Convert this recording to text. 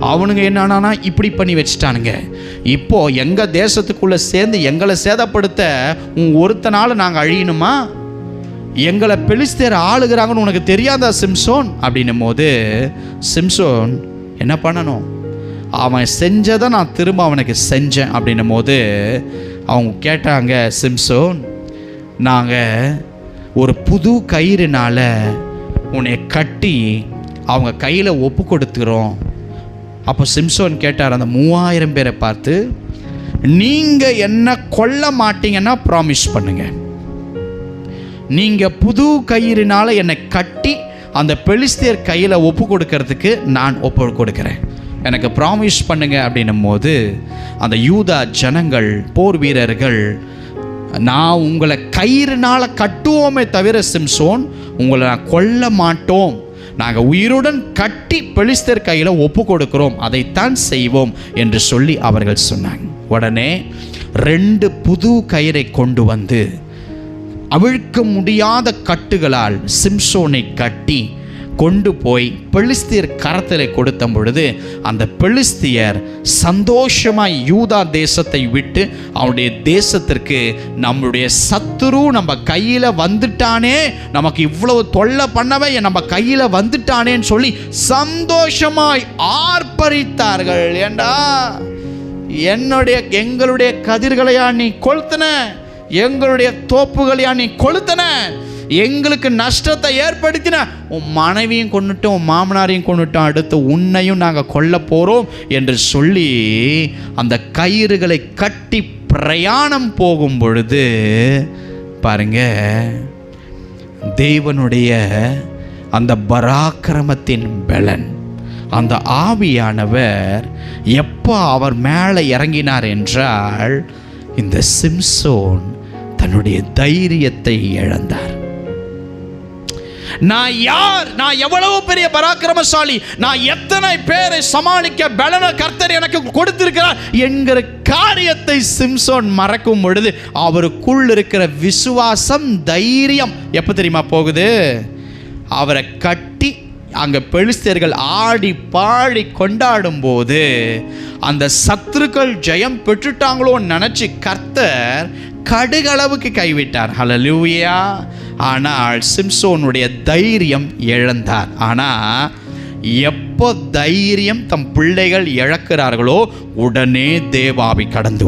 அவனுங்க என்னன்னா இப்படி பண்ணி வச்சுட்டானுங்க. இப்போ எங்கள் தேசத்துக்குள்ளே சேர்ந்து எங்களை சேதப்படுத்த உன் ஒருத்தனால நாங்கள் அழியணுமா? எங்களை பெலிஸ்தேர் ஆளுகிறாங்கன்னு உனக்கு தெரியாதா சிம்சோன்? அப்படின்னும் போது சிம்சோன் என்ன பண்ணணும்? அவன் செஞ்சதை நான் திரும்ப அவனுக்கு செஞ்சேன் அப்படின்னும் போது அவங்க கேட்டாங்க சிம்சோன் நாங்கள் ஒரு புது கயிறுனால உன்னை கட்டி அவங்க கையில் ஒப்பு கொடுத்துக்கிறோம். அப்போ சிம்சோன் கேட்டார் அந்த மூவாயிரம் பேரை பார்த்து நீங்கள் என்ன கொல்ல மாட்டீங்கன்னா ப்ராமிஸ் பண்ணுங்கள் நீங்கள் புது கயிறினால் என்னை கட்டி அந்த பெலிஸ்தியர் கையில் ஒப்பு கொடுக்கறதுக்கு நான் ஒப்பு கொடுக்குறேன். எனக்கு ப்ராமிஸ் பண்ணுங்க அப்படின்னும் போது அந்த யூதா ஜனங்கள் போர் வீரர்கள் நான் உங்களை கயிறுனால கட்டுவோமே தவிர சிம்சோன் உங்களை நான் கொல்ல மாட்டோம். நாங்கள் உயிருடன் கட்டி பெலிஸ்தர் கையில் ஒப்பு கொடுக்கிறோம் அதைத்தான் செய்வோம் என்று சொல்லி அவர்கள் சொன்னாங்க. உடனே ரெண்டு புது கயிறை கொண்டு வந்து அவிழ்க்க முடியாத கட்டுகளால் சிம்சோனை கட்டி கொண்டு போய் பெலிஸ்தியர் கரத்தில் கொடுத்த பொழுது அந்த பெலிஸ்தியர் சந்தோஷமாய் யூதா தேசத்தை விட்டு அவனுடைய தேசத்திற்கு நம்மளுடைய சத்துரு நம்ம கையில் வந்துட்டானே நமக்கு இவ்வளவு தொல்லை பண்ணவே நம்ம கையில் வந்துட்டானேன்னு சொல்லி சந்தோஷமாய் ஆர்ப்பரித்தார்கள். ஏண்டா? என்னுடைய எங்களுடைய கதிர்களையா நீ கொளுத்தன? எங்களுடைய தோப்புகளையா நீ கொளுத்தன? எங்களுக்கு நஷ்டத்தை ஏற்படுத்தின உன் மனைவியும் கொண்டுட்டோம் உன் மாமனாரையும் கொண்டுட்டோம் அடுத்து உன்னையும் நாங்கள் கொல்ல போகிறோம் என்று சொல்லி அந்த கயிறுகளை கட்டி பிரயாணம் போகும் பொழுது பாருங்க தேவனுடைய அந்த பராக்கிரமத்தின் பலன் அந்த ஆவியானவர் எப்போ அவர் மேலே இறங்கினார் என்றால் இந்த சிம்சோன் தன்னுடைய தைரியத்தை இழந்தார். நான் யார்? நான் எவ்வளவு பெரிய பராக்கிரமசாலி? நான் எத்தனை பேரை சமாளிக்க பலன கர்த்தர் எனக்கு கொடுத்திருக்கிறார் என்கிற காரியத்தை சிம்சோன் மறக்கும் பொழுது அவருக்குள் இருக்கிற விசுவாசம் தைரியம் எப்போ தெரியுமா போகுது? அவரை கட்டி அங்கே பெலிஸ்தர்கள் ஆடி பாடி கொண்டாடும் போது அந்த சத்துருக்கள் ஜெயம் பெற்றுட்டாங்களோன்னு நினச்சி கர்த்தர் கடுகளவுக்கு கைவிட்டார். ஹலலூயா ஆனால் சிம்சோனுடைய தைரியம் இழந்தார். ஆனால் எப்போ தைரியம் தம் பிள்ளைகள் இழக்கிறார்களோ உடனே தேவாவி கடந்து